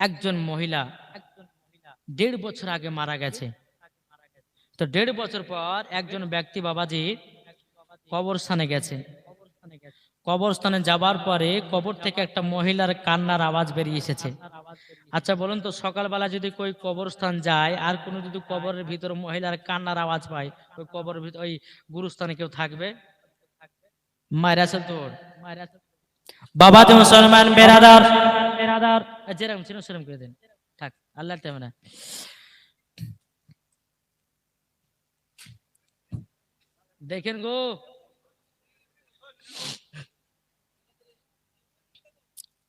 একজন মহিলা দেড় বছর আগে মারা গেছে। তো দেড় বছর পর একজন ব্যক্তি বাবাজি কবরস্থানে গেছে। কবরস্থানে যাবার পরে কবর থেকে একটা মহিলার কান্নার আওয়াজ বেরিয়ে এসেছে। আচ্ছা বলুন তো, সকালবেলা যদি কই কবরস্থান যায়, আর কোনো যদি কবরের ভিতর মহিলার কান্নার আওয়াজ পায়, ওই কবর ওই গুরুস্থানে কেউ থাকবে? মায়ের তোর বাবা তুমি মুসলমান বেরাদার বেরাদার যেরকম ছিল সেরকম করে দেন থাক আল্লাহ তেমন দেখেন গো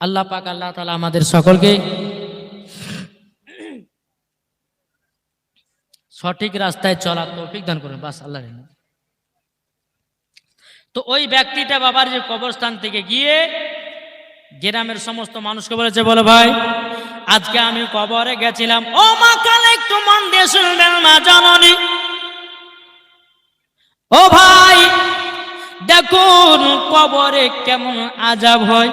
আল্লাহ পাক আল্লাহ তালা আমাদের সকলকে সঠিক রাস্তায় চলার তৌফিক দান করুন বাস আল্লাহ তো ওই ব্যক্তিটা বাবার যে কবরস্থান থেকে গিয়ে গ্রামের সমস্ত মানুষকে বলেছে, বলো ভাই, আজকে আমি কবরে গেছিলাম। ও মা, কালে একটু মন দিয়ে শুনবেন মা জননী। ও ভাই, দেখুন কবরে কেমন আজাব হয়।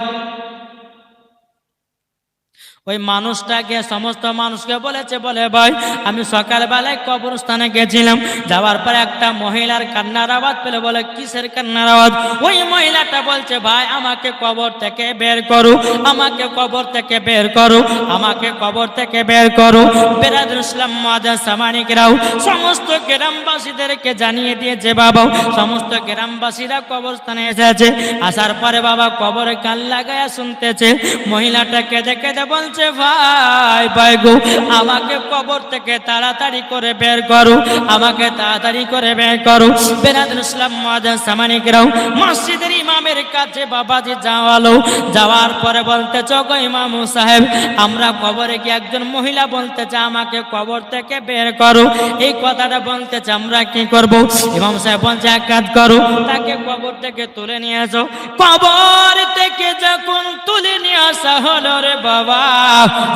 ওই মানুষটাকে, সমস্ত মানুষকে বলেছে, বলে ভাই, আমি সকালবেলায় কবরস্থানে গেছিলাম। যাওয়ার পরে একটা মহিলার কান্নার আওয়াজ পেলে, বলে, কিসের কান্নার আওয়াজ? ওই মহিলাটা বলছে, ভাই, আমাকে কবর থেকে বের করো, আমাকে কবর থেকে বের করো, আমাকে কবর থেকে বের করো। বেরাদুল ইসলাম মাদার সামানিকরাও সমস্ত গ্রামবাসীদেরকে জানিয়ে দিয়েছে বাবা সমস্ত গ্রামবাসীরা কবরস্থানে এসেছে। আসার পরে বাবা কবরে কান লাগায়া শুনতেছে মহিলাটা কেঁদে কেঁদে বলছে, ভাই ভাই গো, আমাকে কবর থেকে তাড়াতাড়ি করে বের করো, আমাকে তাড়াতাড়ি করে বের করো। বেরাদুল ইসলাম মাদার সামানিকরাও মসজিদের ইমামের কাছে বাবাজি যাওয়ালো। যাওয়ার পরে বলতেছ গো ইমাম সাহেব, আমরা কবরে কি একজন মহিলা বলতে বলতেছে, আমাকে কবর থেকে বের করো। এই কথাটা বলতে বলতেছে, আমরা কি করব? ইমাম সাহেব বলছে, এক কাজ করো, তাকে কবর থেকে তুলে নিয়ে আসো। কবর থেকে যখন তুলে নিয়ে আসা হলো রে বাবা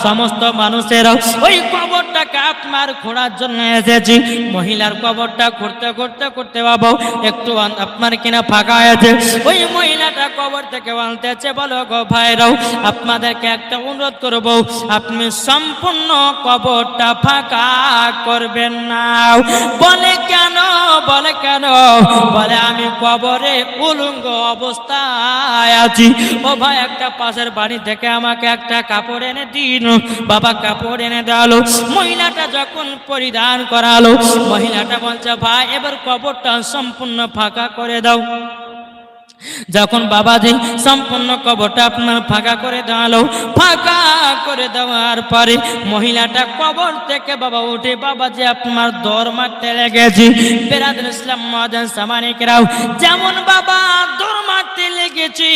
সমস্ত মানুষেরা ওই কবরটাকে আপনার খোঁড়ার জন্য এসেছি। মহিলার কবরটা খুঁড়তে খুঁড়তে করতে বাবা, একটু আপনার কিনা ফাঁকা আছে। ওই মহিলাটা কবর থেকে বলতেছে বলো গো ভাইরাও, আপনাদেরকে একটা অনুরোধ করব, আপনি সম্পূর্ণ কবরটা ফাঁকা করবেন না। বলে কেন বলে কেন? বলে আমি কবরে উলঙ্গ অবস্থায় আছি। ও ভাই, একটা পাশের বাড়ি থেকে আমাকে একটা কাপড় এনে দিন বাবা কাপড় এনে দেওয়ালো মহিলাটা যখন পরিধান করালো, মহিলাটা বলছে, ভাই, এবার কবরটা সম্পূর্ণ ফাঁকা করে দাও। যখন বাবাজি সম্পূর্ণ কবরটা আপনার ফাঁকা করে দেওয়ালো ফাঁকা করে দেওয়ার পরে মহিলাটা কবর থেকে বাবা উঠে, বাবাজি, আপনার দর মারতে লেগেছি। বেরাদুল ইসলাম মহাজান সামানিকরাও, যেমন বাবা দর মারতে লেগেছি,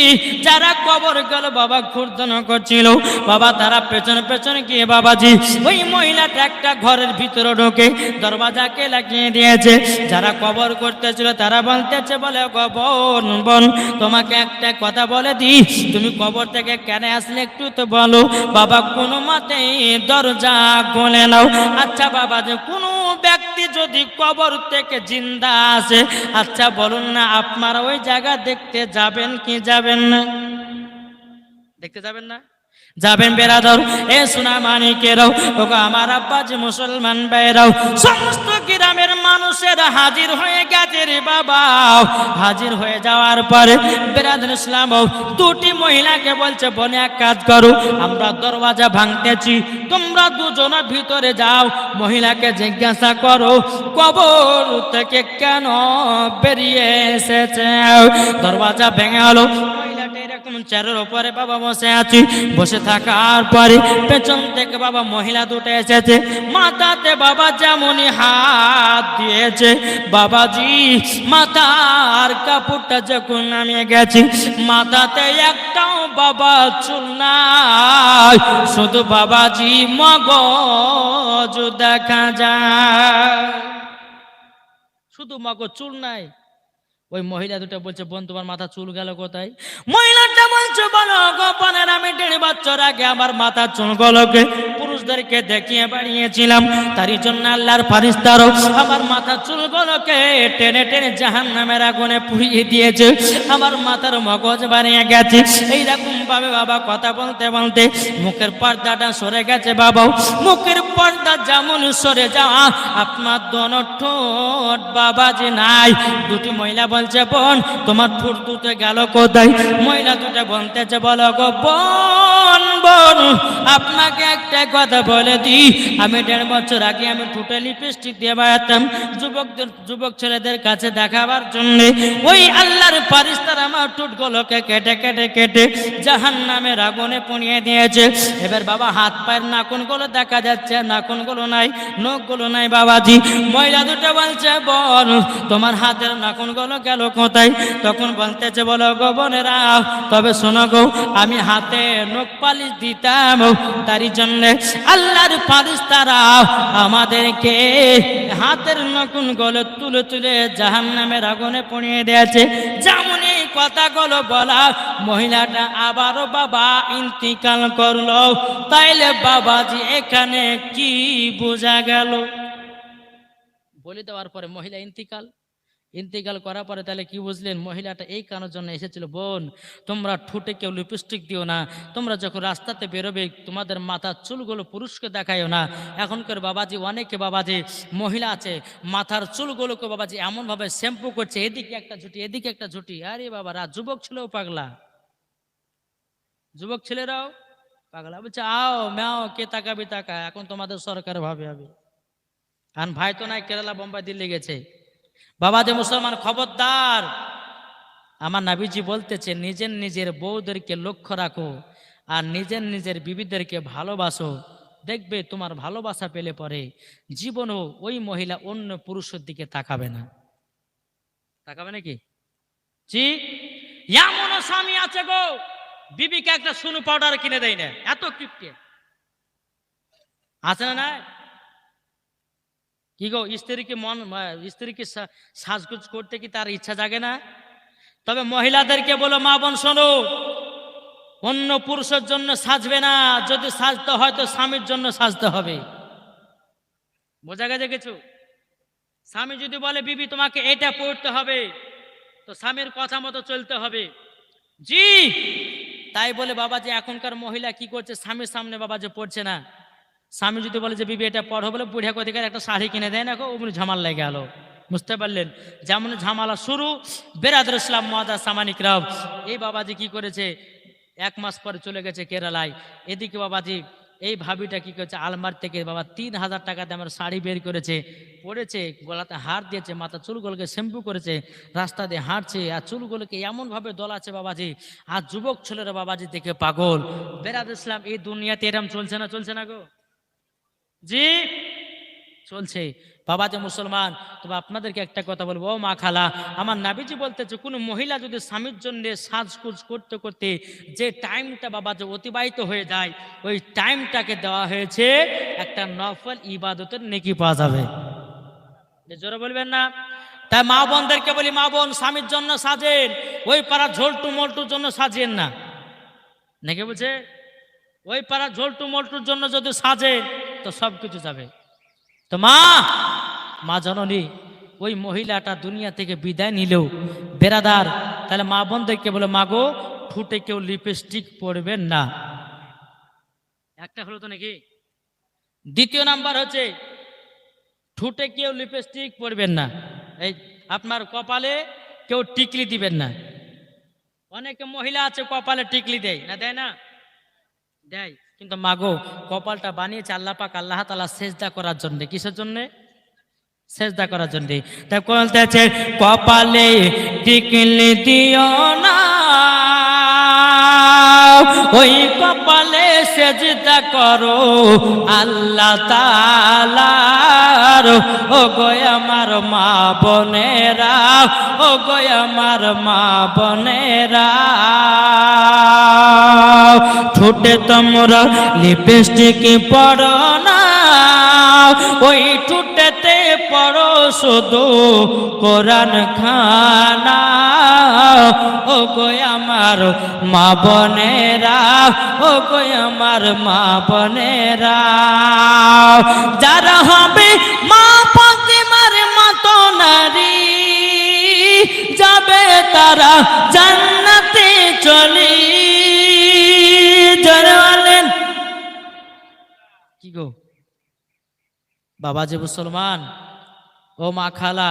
যারা কবর গেল বাবা খুর্দন করছিল। বাবা তারা পেছনে পেছনে গিয়ে, বাবাজি, ওই মহিলাটা একটা ঘরের ভিতরে ঢোকে দরওয়াজাকে লাগিয়ে দিয়েছে। যারা কবর করতেছিল তারা বলতেছে, বলে কবর বোন। তোমাকে একটা কথা বলে দি। তুমি কবর থেকে কেন আসলে একটু তো বলো। বাবা, কোনো মতে দরজা খুলে নাও। আচ্ছা বাবা, যে কোনো ব্যক্তি যদি কবর থেকে জিন্দা আসে আচ্ছা বলুন না, আপনারা ওই জায়গা দেখতে যাবেন কি যাবেন না? দেখতে যাবেন না? যাবেন বেরাদর, এ সোনা মানিকেরাও ওগো আমার আব্বাজি মুসলমান ভাইরাও সমস্ত গ্রামের মানুষেরা হাজির হয়ে গেছে রে বাবা। হাজির হয়ে যাওয়ার পরে বেরাদুল ইসলাম দুটি মহিলাকে বলছে, বনে, এক কাজ করো, আমরা দরওয়াজা ভাঙতেছি, তোমরা দুজনের ভিতরে যাও। মহিলাকে জিজ্ঞাসা করো, কবর থেকে কেন বেরিয়ে এসেছে? দরওয়াজা ভেঙে হলো। মহিলাটা এরকম চেয়ারের উপরে বাবা বসে আছি। বসে থাকার পরে পেছন থেকে বাবা মহিলা দুটো এসেছে। মাথাতে বাবা যেমনই হাত দিয়েছে, বাবাজি মাথার কাপড়টা যখন নামিয়ে গেছি মাথাতে একটাও বাবা চুল নাই, শুধু বাবাজি মগজ দেখা যায়। শুধু মগজ চুল নাই ওই মহিলা দুটো বলছে, বোন, তোমার মাথা চুল গেল কোথায়? মহিলাটা বলছে, বলো গোপনের আমি দেড় বছর আগে আমার মাথা চুল গলকে পুরুষদেরকে দেখিয়ে বাড়িয়েছিলাম। তারই জন্য আল্লাহর ফারিস্তারও আমার মাথা চুলগুলোকে টেনে টেনে জাহান নামের আগুনে পুড়িয়ে দিয়েছে। আমার মাথার মগজ বানিয়ে গেছে। এইরকম ভাবে বাবা কথা বলতে বলতে মুখের পর্দাটা সরে গেছে বাবা। মুখের পর্দা যেমন সরে যাওয়া, আপনার দোনো ঠোঁট বাবা যে নাই। দুটি মহিলা বলছে, বোন, তোমার ঠোঁট দুটো গেল কোথায়? মহিলা দুটো বলতেছে, বলো গো, বোন বোন আপনাকে একটা কথা বলে দিই। আমি দেড় বছর আগে আমি ঠোঁটে লিপস্টিক দিয়ে বেড়াতাম যুবকদের, যুবক ছেলেদের কাছে দেখাবার জন্য। ওই আল্লাহর পারিস্তার আমার ঠোঁটগুলোকে কেটে কেটে কেটে জাহান নামের আগুনে পুনিয়ে দিয়েছে। এবার বাবা হাত পায়ের নাকুনগুলো দেখা যাচ্ছে, নাকুনগুলো নাই, নখগুলো নাই বাবাজি। মহিলা দুটো বলছে বল তোমার হাতের নাকুনগুলো গেল কোথায়? তখন বলতেছে, বলো গো বোনেরা, তবে শোনো গো, আমি হাতে নখ পালিশ দিতাম। তারই জন্য আল্লাহর পালিশ তারা আমাদেরকে হাতের নকুন গলে তুলে তুলে জাহান নামের আগুনে পড়িয়ে দিয়েছে। যেমন এই কথাগুলো বলা, মহিলাটা আবারও বাবা ইন্তিকাল করল। তাইলে বাবাজি এখানে কি বোঝা গেল? বলে দেওয়ার পরে মহিলা ইন্তিকাল। ইন্তিকাল করার পরে তাহলে কি বুঝলেন? মহিলাটা এই কারণের জন্য এসেছিল, বোন, তোমরা ঠোঁটে কেউ লিপস্টিক দিও না। তোমরা যখন রাস্তাতে বেরোবে, তোমাদের মাথার চুলগুলো পুরুষকে দেখায়ও না। এখনকার বাবাজি অনেকে বাবাজি মহিলা আছে, মাথার চুলগুলোকে বাবাজি এমনভাবে শ্যাম্পু করছে, এদিকে একটা ঝুটি, এদিকে একটা ঝুটি। আরে বাবারা, যুবক ছেলেও পাগলা। যুবক ছেলেরাও পাগলা। বলছে, আও ম্যাও কে তাকাবি তাকা এখন তোমাদের সরকার ভাবে হবে। আর ভাই তো নাই, কেরালা, বোম্বাই, দিল্লি গেছে। বাবা যে মুসলমান খবরদার। আমার নাবিজি বলতেছে, নিজের নিজের বউদেরকে লক্ষ্য রাখো আর নিজের নিজের বিবিদেরকে ভালোবাসো। দেখবে তোমার ভালোবাসা পেলে পরে জীবনও ওই মহিলা অন্য পুরুষের দিকে তাকাবে না। তাকাবে নাকি? জি? এমন স্বামী আছে গো। বিবিকে একটা সুনু পাউডার কিনে দেয় না। এত কিপটে। আছে না না কি গো স্ত্রীকে মন স্ত্রীকে সাজগোজ করতে কি তার ইচ্ছা জাগে না? তবে মহিলাদেরকে বলো, মা বোন, শোনো, অন্য পুরুষের জন্য সাজবে না। যদি সাজতে হয় তো স্বামীর জন্য সাজতে হবে। বোঝা গেছে কিছু? স্বামী যদি বলে, বিবি, তোমাকে এটা পড়তে হবে, তো স্বামীর কথা মতো চলতে হবে। জি! তাই বলে বাবা যে এখনকার মহিলা কি করছে? স্বামীর সামনে বাবা যে পড়ছে না। স্বামী যদি বলে যে, বিবি, এটা পড়ো বলে বুড়িয়া কোথাকার একটা শাড়ি কিনে দেয় না গো? অমনি ঝামাল লেগে গেল। বুঝতে পারলেন? যেমন ঝামালা শুরু, বেরাদুল ইসলাম মহাদা সামানিক রাব এই বাবাজি কি করেছে? এক মাস পরে চলে গেছে কেরালায়। এদিকে বাবাজি, এই ভাবিটা কি করেছে? আলমার থেকে বাবা তিন হাজার টাকা দামের শাড়ি বের করেছে। পরেছে গলাতে হার দিয়েছে, মাথা চুলগুলোকে শ্যাম্পু করেছে, রাস্তা দিয়ে হাঁটছে, আর চুলগুলোকে এমনভাবে দলাচ্ছে বাবাজি, আর যুবক ছেলেরা বাবাজি দেখে পাগল। বেরাদ ইসলাম, এই দুনিয়াতে এরম চলছে না চলছে না গো? জি। চলছে। বাবা যে মুসলমান, তবে আপনাদেরকে একটা কথা বলব। ও মা খালা, আমার নাবিজি বলতেছে, কোনো মহিলা যদি স্বামীর জন্য সাজকুজ করতে করতে যে টাইমটা বাবা যে অতিবাহিত হয়ে যায়, ওই টাইমটাকে দেওয়া হয়েছে একটা নফল ইবাদতের নেকি পাওয়া যাবে। জোরে বলবেন না? তাই মা বোনদেরকে বলি, মা বোন, স্বামীর জন্য সাজেন, ওই পাড়া ঝোলটু মল্টুর জন্য সাজেন না। নাকি বলছে? ওই পাড়া ঝোলটু মল্টুর জন্য যদি সাজে তো সব কিছু যাবে। তো মা মা জননী, ওই মহিলাটা দুনিয়া থেকে বিদায় নিলেও, বেরাদার, তাহলে মা বোনদেরকে বলে মাগো ঠুটে কেউ লিপস্টিক পরবেন না। একটা হলো তো নাকি? দ্বিতীয় নাম্বার হচ্ছে, ঠুটে কেউ লিপস্টিক পরবেন না। এই আপনার কপালে কেউ টিকলি দিবেন না। অনেকে মহিলা আছে কপালে টিকলি দেয়, না দেয় না? দেয়। কিন্তু মাগো, কপালটা বানিয়েছে আল্লাহ আল্লাহ তালা সেজদা করার জন্য। কিসের জন্যে? সেজদা করার জন্য। তাই বলতেছে, কপালে টিকলি দিও না, ওই কপালে সেজদা করো আল্লাহ তালার ও গো আমার মা বোনেরা ও গো আমার মা বোনেরা। ঠোঁটে তোমরা লিপস্টিক পড়ো না। ওই ঠোঁটেতে পড়ো শুধু কোরআন খানা। ও গো আমার মা বোনেরা ও গো আমার মা বোনেরা। যারা হবে মা ফাতিমার মতো নারী, যাবে তারা জান্নাতে বাবা যে মুসলমান, ও মা খালা,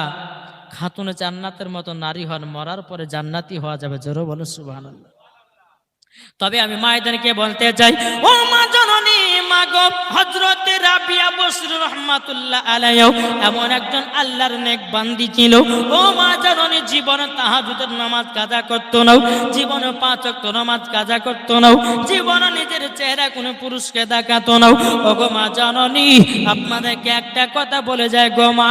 খাতুনে জান্নাতের মতো নারী হন, মরার পরে জান্নাতি হওয়া যাবে, জোরো বলো সুবহানাল্লাহ। তবে আমি মায়েদেরকে বলতে চাই, ও মা জননী, মা গো, হযরতে রাবিয়া বসর রহমাতুল্লাহ আলাইহি, এমন একজন আল্লাহর নেক বান্দি ছিল। ও মা জননী, জীবনে তাহাজ্জুদের নামাজ কাজা করত না, জীবনে ওয়াক্ত নামাজ কাজা করত না, জীবনে নিজের চেহারা কোনো পুরুষকে দেখাতো না। ও গো মা জননী, আপনাদেরকে একটা কথা বলে যায় গো মা,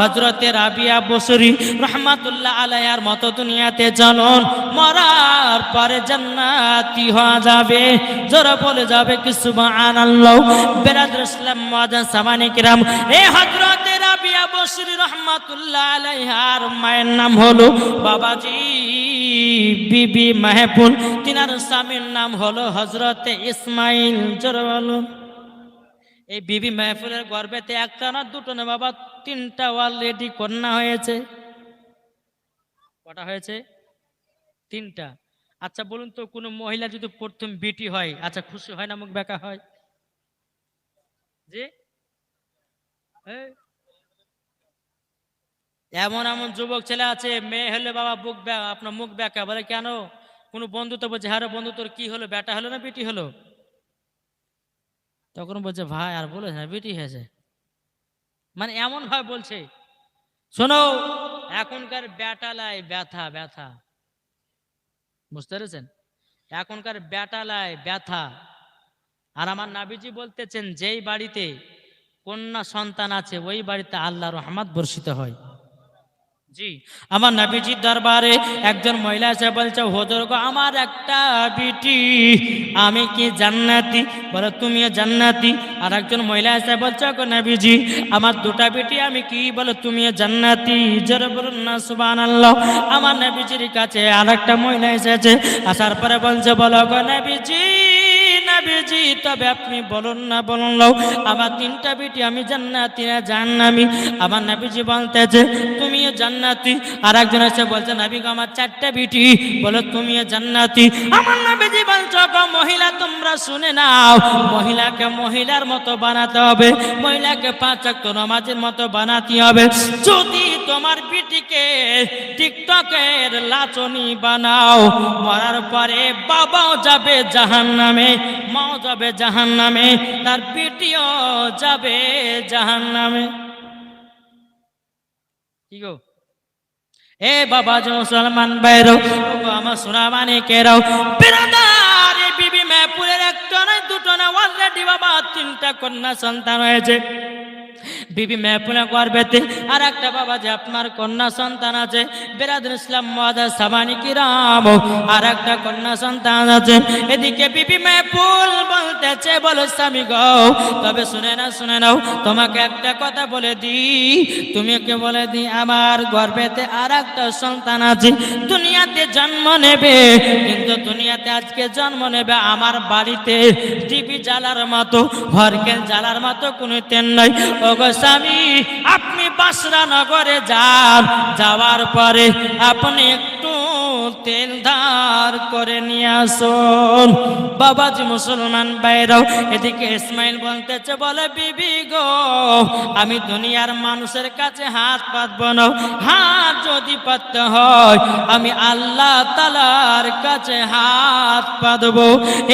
হযরতে রাবিয়া বসরি রহমাতুল্লাহ আলাইহার মতো দুনিয়াতে চলন মরার পরে জান্নাতি হওয়া যাবে? জোরে বলে যাবে কি বেরাদুল ইসলাম মুআজ্জাজ সামানি কিরাম। এ বসরি রহমাতুল্লাহ আলাইহার মায়ের নাম হলো বাবাজি বিবি তিনার স্বামীর নাম হলো ইসমাইল। জোরে এই বিবি মেহফুলের গর্বেতে একটা না দুটো না বাবা, তিনটা অলরেডি কন্যা হয়েছে। কটা হয়েছে? তিনটা। আচ্ছা বলুন তো, কোনো মহিলা যদি প্রথম বিটি হয় আচ্ছা খুশি হয় না, মুখ বেকা হয়? এই। এমন এমন যুবক ছেলে আছে, মেয়ে হলে বাবা বুক আপনার মুখ বেকা বলে কেন? কোনো বন্ধু তো বলছে হ্যাঁ বন্ধু, তোর কি হলো? বেটা হলো না বেটি হলো? তখন বলছে, ভাই, আর বলে না, বেটি হয়েছে। মানে এমন ভাবে বলছে, শোনো, এখনকার ব্যাটালায় ব্যথা ব্যথা। বুঝতে পেরেছেন? এখনকার ব্যাটালায় ব্যথা। আর আমার নাবিজি বলতেছেন, যেই বাড়িতে কন্যা সন্তান আছে, ওই বাড়িতে আল্লাহ রহমাত বর্ষিত হয়। জি, আমার নবীজির দরবারে একজন মহিলা এসে বলছে, হুজুর গো, আমার একটা বিটি, আমি কি জান্নাতি? বলে, তুমিও জান্নাতি? আর একজন মহিলা এসে বলছে গো নবীজি, আমার দুটা বিটি, আমি কি? বলে, তুমিও জান্নাতি? জোরে বলুন না, সুবহানাল্লাহ। আমার নবীজির কাছে আর একটা মহিলা এসেছে, আসার পরে বলছে, বলো গো নবীজি নবীজি, তবে আপনি বলুন না, বলুন আমার তিনটা বেটি, আমি জান্নাতি না জান্নামি আমার নবীজি বলতেছে তুমিও জান্নাতি। আর একজন এসে বলছে, নবী গো, আমার চারটা বেটি। বলো তুমিও জান্নাতি। আমার নবীজি বলছো গো মহিলা, তোমরা শুনে নাও। মহিলাকে মহিলার মতো বানাতে হবে। মহিলাকে পাঁচ ওয়াক্ত নামাজের মতো বানাতে হবে। যদি তোমার বিটিকে টিকটকের লাচনি বানাও, মরার পরে বাবাও যাবে জাহান নামে মাও যাবে জাহান নামে তার পিটিও যাবে জাহান নামে কি গো? এ বাবা জো সলমান বাইরও আমার সোনা মানে কেরাও বিরাদার বিবি মেপুরের একটা নয় দুটো না অলরেডি বাবা তিনটা কন্যা সন্তান হয়েছে। বিবি মেহপুনা করবেতে আর একটা বাবা যে আপনার কন্যা সন্তান আছে, বেরাদুল ইসলাম মহাদার সামানি কিরাম আর একটা কন্যা সন্তান আছে। এদিকে বিবি মেহপুল বলতেছে, বলো স্বামী গো, তবে শুনে না শুনে নাও, তোমাকে একটা কথা বলে দি তুমি কে বলে দি আমার গর্বেতে আর একটা সন্তান আছে, দুনিয়াতে জন্ম নেবে, কিন্তু দুনিয়াতে আজকে জন্ম নেবে আমার বাড়িতে। টিভি জ্বালার মতো হরকেল জ্বালার মতো কোনো তেল নাই। ওগো স্বামী আপনি বাসরা নগরে যান। যাওয়ার পরে আপনি একটু তেল ধার করে নিয়ে আসুন। বাবাজি মুসলমান বাইরাও এদিকে ইসমাইল বলতেছে, বলে, বিবি গো, আমি দুনিয়ার মানুষের কাছে হাত পাতব না। হাত যদি পাততে হয়, আমি আল্লাহ তালার কাছে হাত পাতব।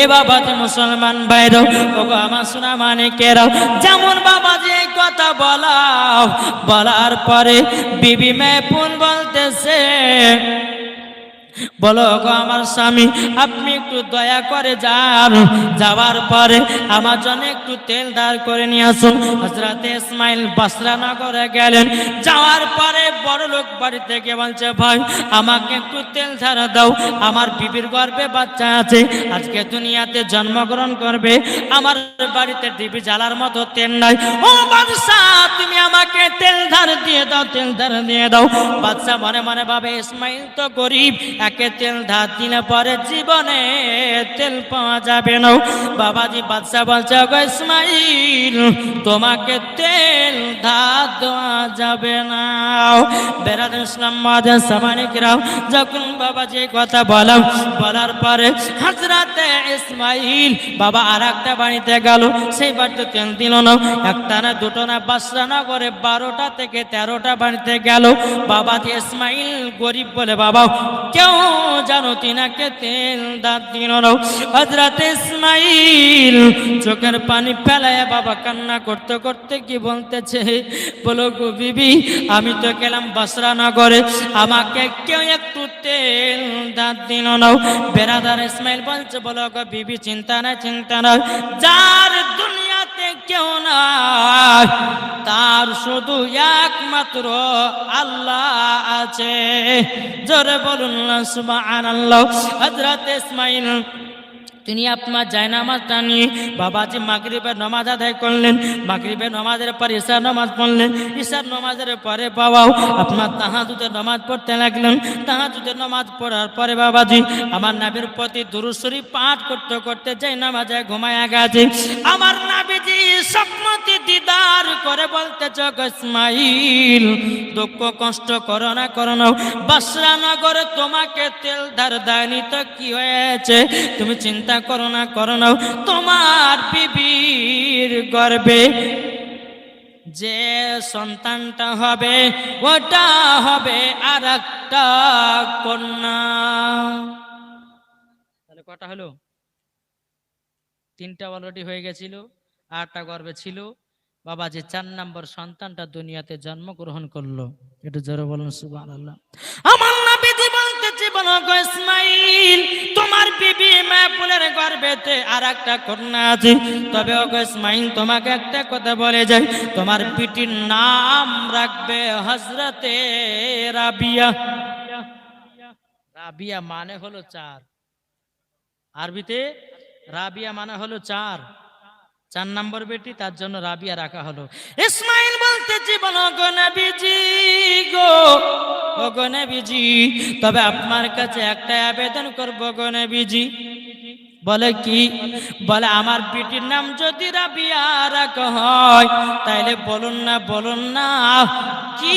এ বাবাজি মুসলমান বাইরাও ওগো আমার শোনা মানে কেরাও যেমন বাবাজি এই কথা বলাও, বলার পরে বিবি মেপুন বলতেছে বলো গো আমার স্বামী, আপনি একটু দয়া করে যান। যাওয়ার পরে আমার জন্য একটু তেল দাঁড় করে নিয়ে আসুন। হজরতে ইসমাইল নগরে গেলেন। যাওয়ার পরে বড় লোক বাড়ি থেকে বলছে, ভাই, আমাকে একটু তেল ধারা দাও। আমার বিবির গর্ভে বাচ্চা আছে। আজকে দুনিয়াতে জন্মগ্রহণ করবে। আমার বাড়িতে ডিবি জ্বালার মতো তেল নাই। ও বাদশা, তুমি আমাকে তেল ধার দিয়ে দাও, তেল ধার দিয়ে দাও। বাচ্চা মনে মনে ভাবে, ইসমাইল তো গরিব একে তেল ধার দিলে পরে জীবনে তেল পাওয়া যাবে না। বাবাজি বাদশা বলছে ইসমাইল, তোমাকে তেল ধার দেওয়া যাবে না। বেরাদ ইসলাম মাদের সামানিকরাও যখন বাবাজি কথা বলাম বলার পরে হাজরাতে ইসমাইল বাবা আর একটা বাড়িতে গেল, সেই বাড়িতে তেল দিল না। একটা না দুটো না পাঁচটা না করে বারোটা থেকে তেরোটা বাড়িতে গেল। বাবা যে ইসমাইল গরিব বলে, বাবা, কেউ জানো তিনাকে তেল দাঁত দিল না। হজরত ইসমাইল চোখের পানি ফেলায় বাবা কান্না করতে করতে কি বলতেছে? বলো গো বিবি, আমি তো গেলাম বাসরা নগরে। আমাকে কেউ একটু তেল দাঁত দিল না। বেরাদার ইসমাইল বলছে, বলো গো বিবি, চিন্তা নাই চিন্তা নাই। যার দুনিয়াতে কেউ নাই, তার শুধু একমাত্র আল্লাহ আছে। জোরে বলুন না সুবহানাল্লাহ। হযরত ইসমাইল তিনি আপনার জায়নামাজটা নিয়ে বাবাজি মাগরিবের নামাজ আদায় করলেন, মাগরিবের নামাজের পর ঈশার নামাজ পড়লেন। ঈশার নামাজের পরে বাবাও আপনার তাহাজুদের নমাজ পড়তে লাগলেন। তাহাজুদের নমাজ পড়ার পরে বাবাজি, আমার নাবির প্রতি দুরুসরি পাঠ করতে করতে যাই নামাজে ঘুমায়া গেছে, আমার নাবিজি স্বপ্নতি দিদার করে বলতে চোখ ইসমাইল, দুঃখ কষ্ট করো না, করো তোমাকে তেল ধার দেয়নি তো কি হয়েছে? তুমি চিন্তা করো না করো না তোমার বিবির গর্বে। যে সন্তানটা হবে, ওটা হবে আর একটা কন্যা। তাহলে কটা হলো? তিনটা অলরেডি হয়ে গেছিল, আটটা গর্বে ছিল। বাবা যে চার নম্বর সন্তানটা দুনিয়াতে জন্মগ্রহণ করল, একটু জোরে বলুন, সুবহানাল্লাহ। আমার বলতেছে ইসমাইল, তোমার বিবি মায়াপুলের গর্ভেতে আর একটা কন্যা আছে। তবে ইসমাইল, তোমাকে একটা কথা বলে যাই, তোমার পিটির নাম রাখবে হজরতে রাবিয়া। রাবিয়া মানে হলো চার। আরবিতে রাবিয়া মানে হলো চার। চার নম্বর বেটি, তার জন্য রাবিয়া রাখা হলো। ইসমাইল বলতে জীবন গনবিজি গো ও গনবিজি তবে আপনার কাছে একটা আবেদন করব গনবিজি বলে কি? বলে, আমার বেটির নাম যদি তাইলে বলুন না বলুন না, কি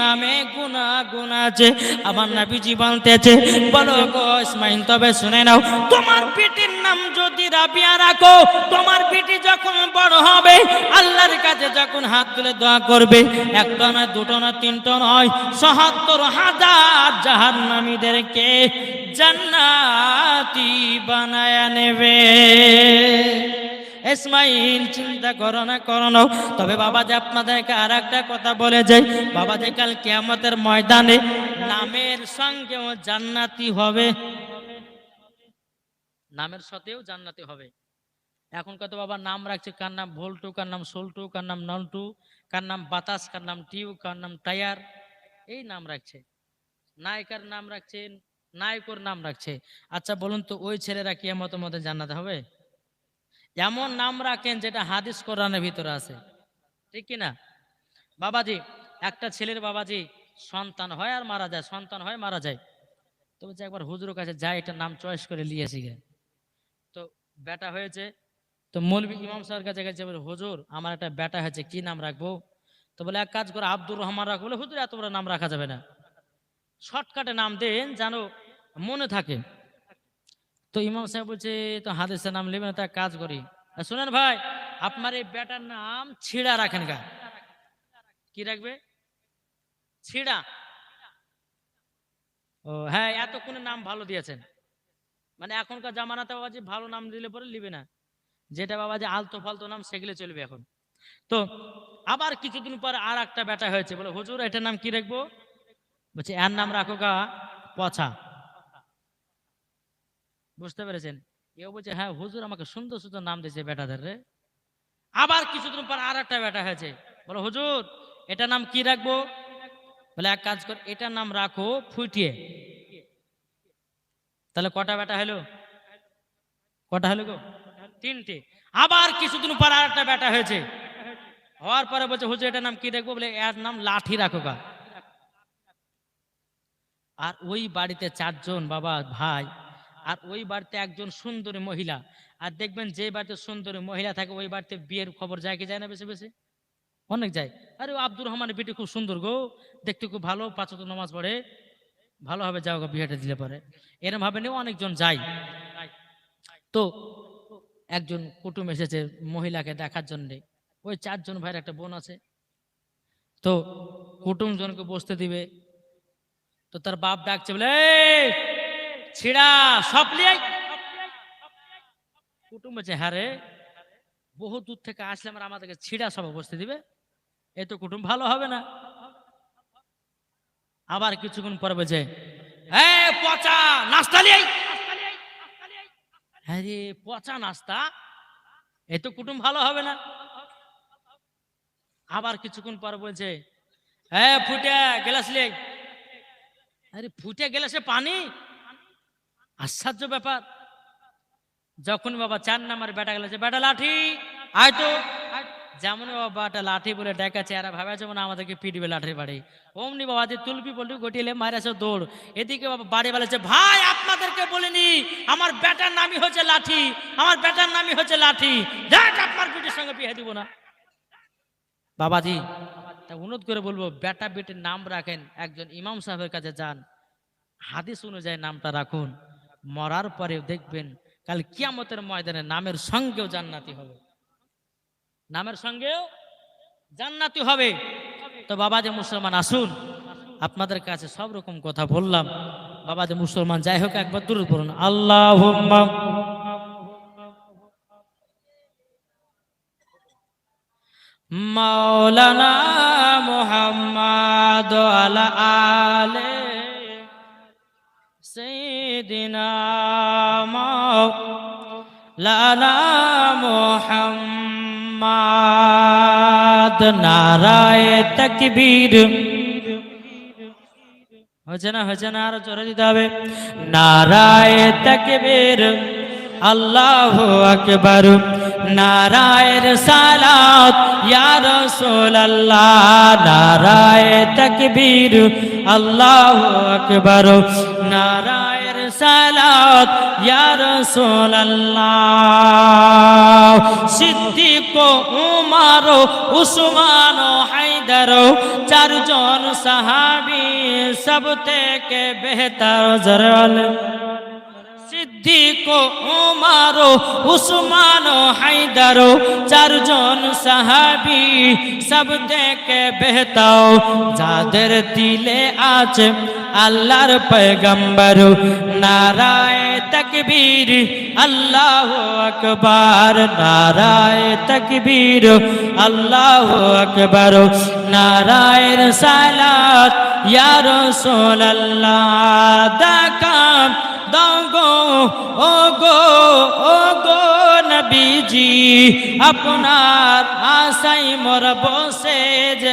নামে গুনা গুনা আছে? আমার নাবিজি বলতেছে, বলো গো ইসমাইল, তবে শুনে নাও, তোমার বেটির নাম যদি তোমার বেটি যখন বড় হবে, আল্লাহর কাছে যখন হাত তুলে দোয়া করবে, একটা না দুটো না তিনটো নয় হাজার জান্নাতি বানায় নেবে। ইসমাইল, চিন্তা করো না, করো তবে বাবা যে আপনাদেরকে আর একটা কথা বলে যাই বাবা যে কাল কিয়ামতের ময়দানে নামের সঙ্গেও জান্নাতি হবে। নামের সাথেও জান্নাতি হবে। এখন কত বাবা নাম রাখছে কার নাম ভোল্টু, কার নাম সোল্টু, কার নাম নল্টু, কার নাম বাতাস, কার নাম টিউ, কার নাম টায়ার, এই নাম রাখছে। নায়িকার নাম রাখছে, নায়কর নাম রাখছে। আচ্ছা বলুন তো, ওই ছেলেরা কি এমত মধ্যে জান্নাতে হবে? এমন নাম রাখেন যেটা হাদিস কোরআনের ভিতরে আছে। ঠিক কি না? বাবাজি, একটা ছেলের বাবাজি সন্তান হয় আর মারা যায়, সন্তান হয় মারা যায়। তবে যে একবার হুজুর কাছে যায় এটা নাম চয়েস করে নিয়েছি গে। তো বেটা হয়েছে। তো মৌলবি ইমাম স্যার কাছে গেছে, বলে, হুজুর, আমার একটা বেটা হয়েছে, কি নাম রাখব? তো বলে, এক কাজ করে, আব্দুর রহমান রাখব। বলে, হুজুর, এত বড় নাম রাখা যাবে না। শর্টকাটে নাম দেন, যেন মনে থাকে। তো ইমাম সাহেব বলছে, তো হাদিসের নাম নেবে না তা কাজ করি। শুনেন ভাই, আপনার এই বেটার নাম ছিড়া রাখেন গা। কি রাখবে? ছিড়া। ও হ্যাঁ এতক্ষণে নাম ভালো দিয়েছেন। মানে এখনকার জামানাতে বাবাজি ভালো নাম দিলে পরে নিবে না। যেটা বাবাজি আলতো ফালতো নাম, সেগুলো চলবে এখন। তো আবার কিছুদিন পর আর একটা বেটা হয়েছে, বলে, হুজুর, এটার নাম কি রাখব? বলছে, এর নাম রাখো গা, পছা। বুঝতে পেরেছেন? কেউ বলছে হ্যাঁ হুজুর আমাকে সুন্দর সুন্দর নাম দিয়েছে বেটাদের রে। আবার কিছুদিন পর আর একটা বেটা হয়েছে, বলো, হুজুর এটা নাম কি রাখব? বলে, এক কাজ কর, এটার নাম রাখো ফুটিয়ে। তাহলে কটা বেটা হলো? কটা হলো গো? তিনটে। আবার কিছুদিন পর আর একটা বেটা হয়েছে। হওয়ার পরে বলছে, হুজুর, এটার নাম কি দেখব? বলে, এর নাম লাঠি রাখো গা। আর ওই বাড়িতে চারজন বাবা ভাই, আর ওই বাড়িতে একজন সুন্দরী মহিলা। আর দেখবেন যে বাড়িতে সুন্দরী মহিলা থাকে, ওই বাড়িতে বিয়ের খবর যায় কি যায় না বেশি বেশি? অনেক যায়। আরে আব্দুর রহমানের বেটি খুব সুন্দর গো। দেখতে খুব ভালো পাঁচত নামাজ পড়ে। ভালোভাবে যাও বিয়েটা দিলে পরে। এরম ভাবে নিয়েও অনেকজন যায় তো একজন কুটুম এসেছে মহিলাকে দেখার জন্যে। ওই চারজন ভাইয়ের একটা বোন আছে। তো কুটুম জনকে বসতে দিবে। তো তার বাপ ডাকছে বলে "এই, ছিড়া সব কুটুম বলছে হ্যাঁ রে বহু দূর থেকে আসলে আমরা আমাদেরকে ছিড়া সব বসতে দিবে। এ তো কুটুম ভালো হবে না। আবার কিছুক্ষণ পরে বলছে, এ, পচা নাস্তা লিয়ে আয়।" হ্যাঁ পচা নাস্তা এ তো কুটুম ভালো হবে না আবার কিছুক্ষণ পর বলছে হ্যাঁ ফুটে গেলাস আয়।" আরে, ফুটে গেলাসে পানি আশ্চর্য ব্যাপার যখন বাবা চার নাম্বার বেটা গেল বেটা লাঠি, আয় তো। যেমন বাবা বাটা লাঠি বলে ডেকাছে আর ভাবে যেমন আমাদেরকে পিটবে লাঠির বাড়ি। অমনি বাবা যে তুলপি পল্টি গটিলে মারেছে দৌড়। এদিকে বাবা বাড়ি বলেছে ভাই, আপনাদেরকে বলিনি, আমার বেটার নামই হচ্ছে লাঠি, আমার বেটার নামই হচ্ছে লাঠি। দেখ আপনার পিটির সঙ্গে বিয়ে দিব না। বাবাজি, তা অনুরোধ করে বলব, বেটা বেটির নাম রাখেন, একজন ইমাম সাহেবের কাছে যান। হাদিস অনুযায়ী নামটা রাখুন। মরার পরে দেখবেন, কাল কিয়ামতের ময়দানে নামের সঙ্গেও জান্নাতি হবে। নামের সঙ্গেও জান্নাতি হবে। তো বাবা যে মুসলমান, আসুন। আপনাদের কাছে সব রকম কথা বললাম। বাবা যে মুসলমান, যাই হোক, একবার দূর করুন আল্লাহ মৌলানা মোহাম্মদ আলা আলে সেদিনা মাওলানা মোহাম্মদ নারায় তকবীর। হচ্ছে না হচ্ছে না, আরও চলে দিতে হবে। নারায় তকবীর, আল্লাহ আকবর। নারায়ের সালাত ইয়া রাসূলুল্লাহ। নারায় তকবীর, আল্লাহ আকবর। নারায়ের সালাত ইয়া রাসূলুল্লাহ। সিদ্দিক উমর উসমান হায়দার চারজন সাহাবী সব থেকে বেহতর জরল সিদ্দিক উমর উসমান হায়দার চারজন সাহাবী। সব থেকে বেহতাও, যাদের দিলে আছে আল্লাহর পয়গম্বর। নারায় তকবীর, আল্লাহ আকবার। নারায় তকবীর, আল্লাহ আকবার। নারায়ের সালাত ইয়া রাসূলুল্লাহ। দাকাম দাগো ও গো ও গো নবীজি আপনার আশাই মোর বসে যে